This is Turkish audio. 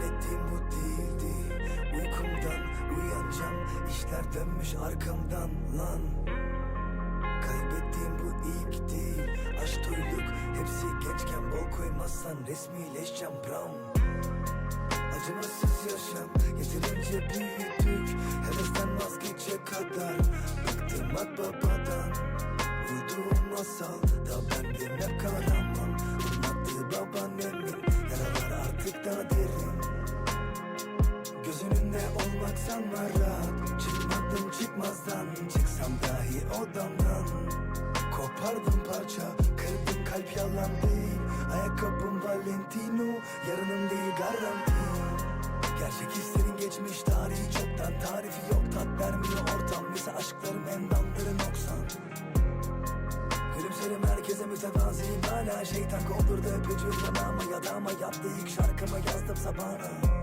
Hayal ettiğim bu değildi. Uykumdan uyanacağım. İşler dönmüş arkamdan lan. Kaybettiğim bu ilk değil. Aşk toyluk. Hepsi gençken bol koymazsan resmileşeceğim brown Acımasız yaşam. Yeterince büyüdük. Hevesten vazgeçecek kadar. Bıktım akbabadan Uyuduğum masal. Da bendim hep kahraman Anlattığı babaannemin yaralar artık daha derin Göz önünde olmak sanma rahat. Çıkmadım çıkmazdan. Çıksam dahi odamdan. Kopardım parça Kırdım kalp yalan değil. Ayakkabım Valentino Yarınım değil garanti. Gerçek hislerin geçmiş tarihi çoktan. Tarifi yok tat vermiyor ortam. Ise aşklarım endamları noksan. Gülümserim herkese mütevaziyim. Hala Şeytan kovdurdu öpücüğüm yanağıma Yadağıma yaptı. İlk şarkımı yazdım sabahına